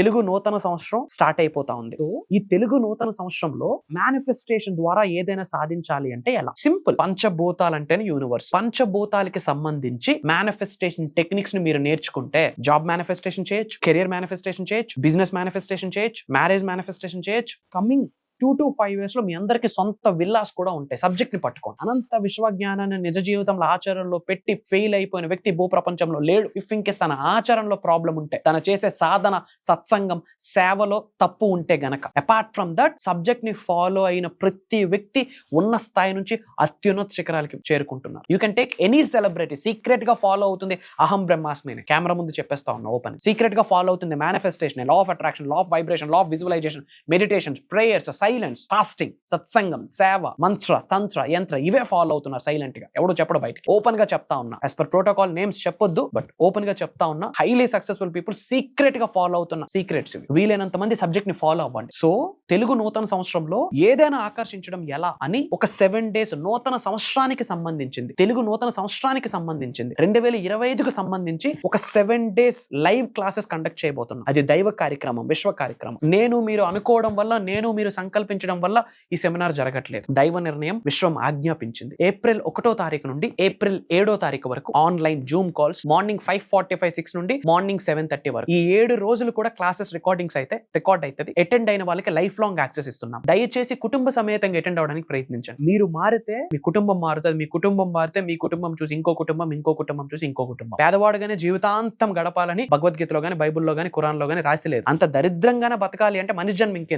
తెలుగు నూతన సంవత్సరం స్టార్ట్ అయిపోతా ఉంది. ఈ తెలుగు నూతన సంవత్సరంలో మేనిఫెస్టేషన్ ద్వారా ఏదైనా సాధించాలి అంటే ఎలా? సింపుల్ పంచభూతాలు అంటేనే యూనివర్స్ పంచభూతాలకి సంబంధించి మేనిఫెస్టేషన్ టెక్నిక్స్ని మీరు నేర్చుకుంటే జాబ్ మేనిఫెస్టేషన్ చేయొచ్చు కెరియర్ మేనిఫెస్టేషన్ చేయొచ్చు బిజినెస్ మేనిఫెస్టేషన్ చేయొచ్చు మ్యారేజ్ మేనిఫెస్టేషన్ చేయొచ్చు. కమింగ్ టూ టు ఫైవ్ ఇయర్స్లో మీ అందరికీ సొంత విల్లాస్ కూడా ఉంటాయి. సబ్జెక్ట్ని పట్టుకోండి. అనంత విశ్వజ్ఞానాన్ని నిజ జీవితంలో ఆచరణలో పెట్టి ఫెయిల్ అయిపోయిన వ్యక్తి భూ ప్రపంచంలో లేడు ఇఫ్ ఇంకేస్ తన ఆచరణలో ప్రాబ్లం ఉంటే తన చేసే సాధన సత్సంగం సేవలో తప్పు ఉంటే గనక. అపార్ట్ ఫ్రమ్ దట్ సబ్జెక్ట్ని ఫాలో అయిన ప్రతి వ్యక్తి ఉన్న స్థాయి నుంచి అత్యున్నత శిఖరాలకి చేరుకుంటున్నారు. You can take any celebrity సీక్రెట్గా ఫాలో అవుతుంది అహం బ్రహ్మాస్మి కెమెరా ముందు చెప్పేస్తా ఉన్నా ఓపెన్ సీక్రెట్గా ఫాలో అవుతుంది manifestation law of attraction law of vibration law of visualisation meditation prayers silence fasting సత్సంగం సేవ మంత్ర తంత్ర యంత్ర ఇవే ఫాలో అవుతున్నారు సైలెంట్గా ఎవడో చెప్పడు బయటికి. ఓపెన్గా చెప్తా ఉన్నా. యాజ్ పర్ ప్రోటోకాల్ నేమ్స్ చెప్పొద్దు బట్ ఓపెన్గా చెప్తా ఉన్నా హైలీ సక్సెస్ఫుల్ పీపుల్ సీక్రెట్గా ఫాలో అవుతున్న సీక్రెట్స్ వీలైనంత మంది సబ్జెక్ట్ని ఫాలో అవ్వండి. సో తెలుగు నూతన సంవత్సరంలో ఏదైనా ఆకర్షించడం ఎలా అని ఒక సెవెన్ డేస్ నూతన సంవత్సరానికి సంబంధించింది. తెలుగు నూతన సంవత్సరానికి సంబంధించింది. రెండు వేల ఇరవై ఐదుకు సంబంధించి ఒక seven days live classes conduct చేయబోతున్నాం. అది దైవ కార్యక్రమం విశ్వ కార్యక్రమం. నేను మీరు అనుకోవడం వల్ల నేను మీరు సంకల్పించడం వల్ల ఈ సెమినార్ జరగట్లేదు. దైవ నిర్ణయం విశ్వం ఆజ్ఞాపించింది. ఏప్రిల్ ఒకటో తారీఖు నుండి ఏప్రిల్ ఏడో తారీఖు వరకు online Zoom calls morning five forty five six నుండి మార్నింగ్ సెవెన్ థర్టీ వరకు. ఈ ఏడు రోజులు కూడా క్లాసెస్ రికార్డింగ్స్ అయితే రికార్డ్ అవుతుంది అటెండ్ అయిన వాళ్ళకి లైఫ్ లాంగ్ యాక్సెస్ ఇస్తున్నాం. దయచేసి కుటుంబ సమేతంగా అటెండ్ అవడానికి ప్రయత్నించండి. మీరు మారితే మీ కుటుంబం మారుతుంది. మీ కుటుంబం మారితే మీ కుటుంబం చూసి ఇంకో కుటుంబం ఇంకో కుటుంబం చూసి ఇంకో కుటుంబం. పేదవాడుగానే జీవితాంతం గడపాలని భగవద్గీతలో గానీ బైబుల్లో గానీ ఖురాన్లో గానీ రాసి లేదు. అంత దరిద్రంగానే బతకాలి అంటే మనిషి జన్మ ఇంకెందుకు?